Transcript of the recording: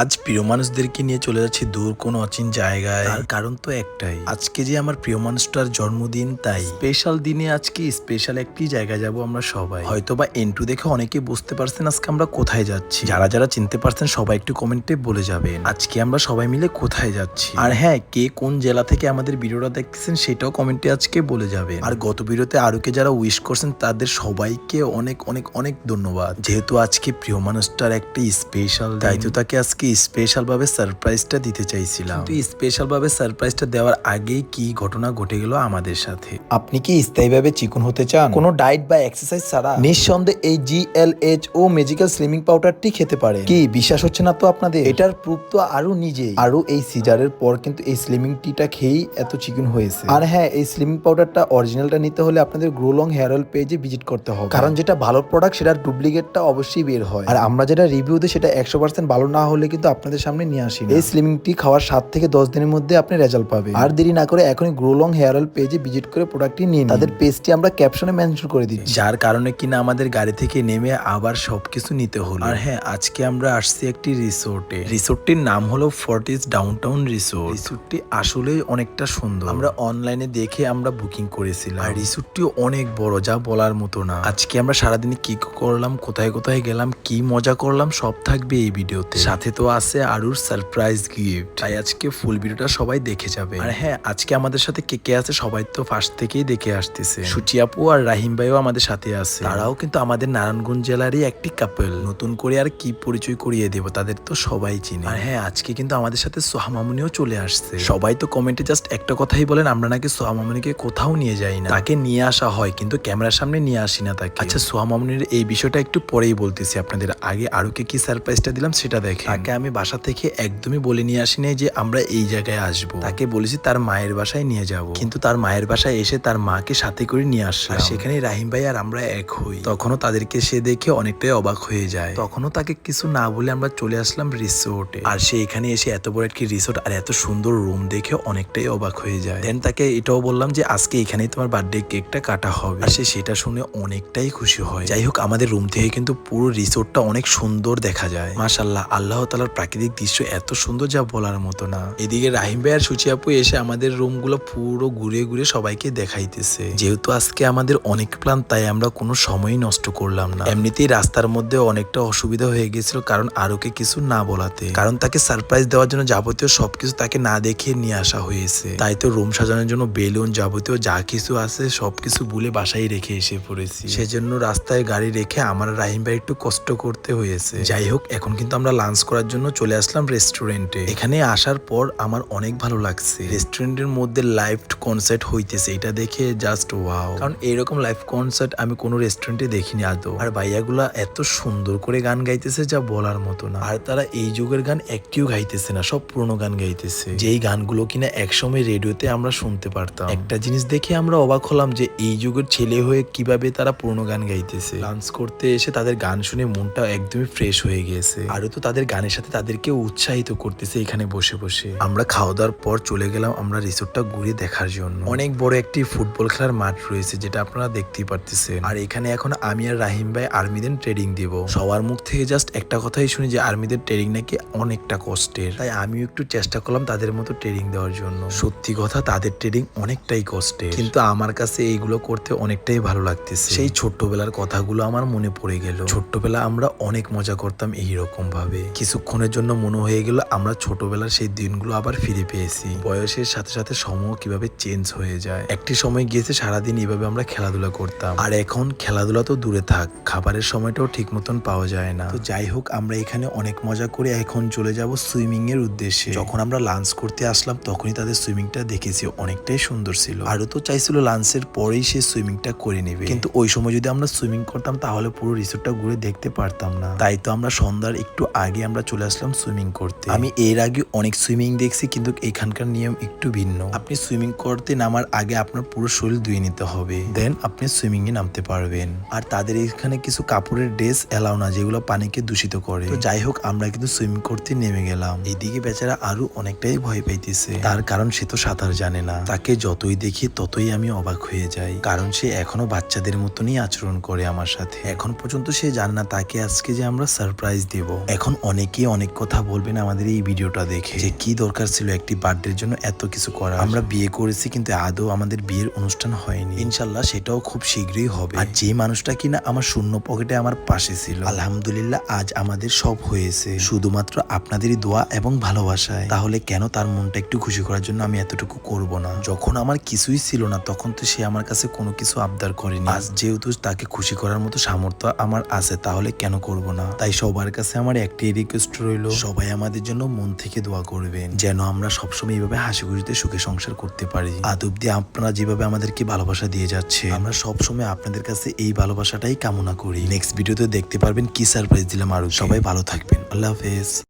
আজ প্রিয় মানুষদেরকে নিয়ে চলে যাচ্ছি দূর কোন অচিন জায়গায়। তার কারণ তো একটাই। আজকে যে আমার প্রিয় মানুষটার জন্মদিন তাই। স্পেশাল দিনে আজকে স্পেশাল একটি জায়গায় যাব আমরা সবাই। হয়তো বা এন্টু দেখে অনেকে বুঝতে পারছেন আজকে আমরা কোথায় যাচ্ছি। যারা যারা চিনতে পারছেন সবাই একটু কমেন্টে বলে যাবেন। আজকে আমরা সবাই মিলে কোথায় যাচ্ছি? আর হ্যাঁ কে কোন জেলা থেকে আমাদের ভিডিওটা দেখতেছেন সেটাও কমেন্টে আজকে বলে যাবেন। আর গত ভিডিওতে আরোকে যারা উইশ করছেন তাদের সবাইকে অনেক অনেক অনেক ধন্যবাদ। যেহেতু আজকে প্রিয় মানুষটার একটি স্পেশাল দায়িত্ব তাকে আজকে স্পেশাল ভাবে সারপ্রাইজটা দিতে চাইছিলাম। কিন্তু স্পেশাল ভাবে সারপ্রাইজটা দেওয়ার আগেই কি ঘটনা ঘটে গেল আমাদের সাথে? আপনি কি স্থায়ীভাবে চিকন হতে চান? কোনো ডায়েট বা এক্সারসাইজ ছাড়া? নিঃসন্দেহে এই জিএলএইচ ও মেজিক্যাল স্লিমিং পাউডারটি খেতে পারে কি বিশ্বাস হচ্ছে না তো আপনাদের? এটার প্রুফ তো আরও নিজেই। আরও এই সিজারের পর কিন্তু এই স্লিমিং টিটা খেয়েই এত চিকন হয়েছে। আর হ্যাঁ এই স্লিমিং পাউডারটা অরিজিনালটা নিতে হলে আপনাদের গ্রো লং হেয়ার অয়েল পেজে ভিজিট করতে হবে। কারণ যেটা ভালো প্রোডাক্ট সেটার ডুপ্লিকেটটা অবশ্যই বের হয়। আর আমরা যেটা রিভিউ দিই সেটা একশো পার্সেন্ট ভালো না হলে কিন্তু আপনাদের সামনে নিয়ে আসি এই স্লিমিং টি খাওয়ার সাত থেকে দশ দিনের মধ্যে আপনি রেজাল্ট পাবেন। আর দেরি না করে এখনই গ্রো লং হেয়ার অয়েল পেজে ভিজিট করে প্রোডাক্টটি নিয়ে নিন। তাদের পেজটি আমরা ক্যাপশনে মেনশন করে দিচ্ছি। যার কারণে কিনা আমাদের গাড়ি থেকে নেমে আবার সবকিছু নিতে হলো। আর হ্যাঁ আজকে আমরা আসছি একটি রিসোর্টে রিসোর্টটির নাম হলো ফর্টিস ডাউনটাউন রিসোর্ট রিসোর্টটি আসলেই অনেকটা সুন্দর। আমরা অনলাইনে দেখে আমরা বুকিং করেছিলাম। আর রিসোর্টটি অনেক বড় যা বলার মতো না। আজকে আমরা সারাদিনে কি করলাম কোথায় কোথায় গেলাম কি মজা করলাম সব থাকবে এই ভিডিওতে সাথে তো আছে আরুর সারপ্রাইজ গিফট তাই আজকে ফুল ভিডিওটা সবাই দেখে যাবে। আর হ্যাঁ আজকে আমাদের সাথে কে কে আছে সবাই তো ফার্স্ট থেকেই দেখে আসতেছে। সুচি আপু আর রাহিম ভাইও আমাদের সাথে আছে। তারাও কিন্তু আমাদের নারায়ণগঞ্জ জেলারই একটি কাপল নতুন করে আর কি পরিচয় করিয়ে দেব তাদের তো সবাই চিনে। আর হ্যাঁ আজকে কিন্তু আমাদের সাথে সোহামামুনিও চলে আসছে। সবাই তো কমেন্টে জাস্ট একটা কথাই বলেন, আমরা নাকি সোহামামুনিকে কোথাও নিয়ে যাই না। তাকে নিয়ে আসা হয়, কিন্তু ক্যামেরার সামনে নিয়ে আসি না তাকে। আচ্ছা সোহামামুনির এই বিষয়টা একটু পরেই বলতেছি আপনাদের। আগে আরোকে কি সারপ্রাইজটা দিলাম সেটা দেখে তাকে আমি বাসা থেকে একদমই বলে নিয়ে আসি যে আমরা এই জায়গায় আসব। তাকে বলেছি তার মায়ের বাসায় নিয়ে যাব। কিন্তু তার মায়ের বাসায় এসে তার মাকে সাথে করে নিয়ে আসে আর সেখানে রাহিম ভাই আর আমরা এক হই। তখনও তাদেরকে সে দেখে অনেকটাই অবাক হয়ে যায়। তখনও তাকে কিছু না বলে আমরা চলে আসলাম রিসোর্টে আর সে এখানে এসে এত বড় একটি রিসোর্ট আর এত সুন্দর রুম দেখে অনেকটাই অবাক হয়ে যায়। দেন তাকে এটাও বললাম যে, আজকে এখানেই তোমার বার্থডে কেকটা কাটা হবে। আর সে সেটা শুনে অনেকটাই খুশি হয়। যাই হোক, আমাদের রুম থেকে কিন্তু পুরো রিসোর্টটা অনেক সুন্দর দেখা যায়। মাশাল্লাহ আল্লাহ তালার দৃশ্য এত সুন্দর যা বলার মতো না। এদিকে রাহিম ভাই আর সুচি আপু এসে আমাদের রুমগুলো পুরো ঘুরে ঘুরে সবাইকে দেখাইতেছে। যেহেতু আজকে আমাদের অনেক প্ল্যান তাই আমরা কোনো সময়ই নষ্ট করলাম না। এমনিতেই রাস্তার মধ্যে অনেকটা অসুবিধা হয়ে গেছিল কারণ আরোকে কিছু না বলাতে। কারণ তাকে সারপ্রাইজ দেওয়ার জন্য যাবতীয় সবকিছু তাকে না দেখিয়ে নিয়ে আসা হয়েছে। তাই তো রুম সাজানোর জন্য বেলুন যাবতীয় যা কিছু আছে সবকিছু ভুলে বাসায় রেখে এসে পড়েছি। সেজন্য রাস্তায় গাড়ি রেখে আমার রাহিম ভাই একটু কষ্ট করতে হয়েছে। যাই হোক, এখন কিন্তু আমরা লাঞ্চ করার জন্য চলে আসলাম রেস্টুরেন্টে এখানে আসার পর আমার অনেক ভালো লাগছে। রেস্টুরেন্টের মধ্যে লাইভ কনসার্ট হইতেছে। এটা দেখে জাস্ট ওয়াও কারণ এরকম লাইভ কনসার্ট আমি কোনো রেস্টুরেন্টে দেখিনি আদৌ। আর ভাইয়াগুলা এত সুন্দর করে গান গাইতেছে যা বলার মতো না। আর তারা এই যুগের গান একটিও গাইতেছে না, সব পুরোনো গান গাইতেছে। যেই গানগুলো কিনা একসময় রেডিওতে আমরা শুনতে পারতাম। একটা জিনিস দেখে আমরা অবাক হলাম যে এই যুগের ছেলে হয়ে কীভাবে তারা পুরোনো গান গাইতেছে। ডান্স করতে এসে তাদের গান শুনে মনটা একদমই ফ্রেশ হয়ে গিয়েছে আরও তো তাদের গানের সাথে তাদেরকে উৎসাহিত করতেছে এখানে বসে বসে। আমরা খাওয়া দাওয়ার পর চলে গেলাম আমরা রিসোর্টটা ঘুরে দেখার জন্য। অনেক বড় একটি ফুটবল খেলার মাঠ রয়েছে যেটা আপনারা দেখতেই পারতেছেন। আর এখানে এখন আমি আর রাহিম ভাই আর্মিদের ট্রেনিং দিব। সবার মুখ থেকে জাস্ট একটা কথাই শুনি যে আর্মিদের ট্রেনিং নাকি অনেকটা কষ্টের। তাই আমিও একটু চেষ্টা করলাম তাদের মতো ট্রেনিং দেওয়ার জন্য। সত্যি কথা তাদের ট্রেনিং অনেকটাই কষ্টের। কিন্তু আমার কাছে এইগুলো করতে অনেকটাই ভালো লাগতেছে। সেই ছোট্টবেলার কথাগুলো আমার মনে পড়ে গেল। ছোট্টবেলা আমরা অনেক মজা করতাম এই রকম ভাবে কিছুক্ষণের জন্য মনে হয়ে গেল আমরা ছোটবেলার সেই দিনগুলো আবার ফিরে পেয়েছি। বয়সের সাথে সাথে সময় কীভাবে চেঞ্জ হয়ে যায়। একটি সময় গিয়েছে সারাদিন এভাবে আমরা খেলাধুলা করতাম। আর এখন খেলাধুলা তো দূরে থাক, খাবারের সময়টাও ঠিক মতন পাওয়া যায় না। তো যাই হোক, আমরা এখানে অনেক মজা করে এখন চলে যাব সুইমিং এর উদ্দেশ্যে। যখন আমরা লাঞ্চ করতে আসলাম, তখনই তাদের সুইমিংটা দেখেছি অনেকটাই সুন্দর ছিল। আরও তো চাইছিল লাঞ্চের পরেই সে সুইমিংটা করে নেবে। কিন্তু ওই সময় যদি আমরা সুইমিং করতাম, তাহলে পুরো রিসোর্টটা ঘুরে দেখতে পারতাম না। তাই তো আমরা সন্ধ্যার একটু আগে আমরা চলে আসলাম সুইমিং করতে। আমি এর আগে অনেক সুইমিং দেখছি, কিন্তু এখানকার নিয়ম একটু ভিন্ন। আপনি সুইমিং করতে নামার আগে আপনার পুরো শরীর ধুয়ে নিতে হবে। দেন আপনি সুইমিং এ নামতে পারবেন। আর তাদের এখানে কিছু কাপড়ের ড্রেস এলাও না, যেগুলো পানিকে দূষিত করে। তো যাই হোক, আমরা কিন্তু সুইমিং করতে নেমে গেলাম। এদিকে বেচারা আরও অনেকটাই ভয় পাইতেছে। তার কারণ সে তো সাঁতার জানে না। তাকে যতই দেখি, ততই আমি অবাক হয়ে যাই। কারণ সে এখনও বাচ্চাদের মতনই আচরণ করে আমার সাথে। এখন পর্যন্ত সে জানে না তাকে আজকে যে আমরা সারপ্রাইজ দেব। এখন অনেকেই অনেক কথা বলবেন আমাদের এই ভিডিওটা দেখে। যে কি দরকার ছিল একটি বার্থডের জন্য এত কিছু করা আমরা বিয়ে করেছি কিন্তু আদৌ আমাদের বিয়ের অনুষ্ঠান হয়নি। ইনশাল্লাহ সেটাও খুব শীঘ্রই হবে। আর যে মানুষটা কিনা আমার শূন্য পকেটে আমার পাশে ছিল, আলহামদুলিল্লাহ আজ আমাদের সব হয়েছে। শুধুমাত্র আপনাদেরই দোয়া এবং ভালোবাসায়। তাহলে কেন তার মনটা একটু খুশি করার জন্য আমি এতটুকু করব না? যখন আমার কিছুই ছিল না, তখন তো সে আমার কাছে কোনো কিছু আবদার করেনি। আজ যেহেতু তাকে খুশি করার মতো সামর্থ্য আমার আছে, তাহলে কেন করব না? তাই সবার কাছে আমার একটাই রিকোয়েস্ট রইল সবাই আমাদের জন্য মন থেকে দোয়া করবেন, যেন আমরা সবসময় এইভাবে হাসি খুশিতে সুখে সংসার করতে পারি। আদ অব্দি আপনারা যেভাবে আমাদেরকে ভালোবাসা দিয়ে যাচ্ছে আমরা সবসময় আপনাদের কাছে এই ভালোবাসাটাই কামনা করি। নেক্সট ভিডিওতে দেখতে পারবেন কি সারপ্রাইজ দিলাম আরও। সবাই ভালো থাকবেন। আল্লাহ হাফেজ।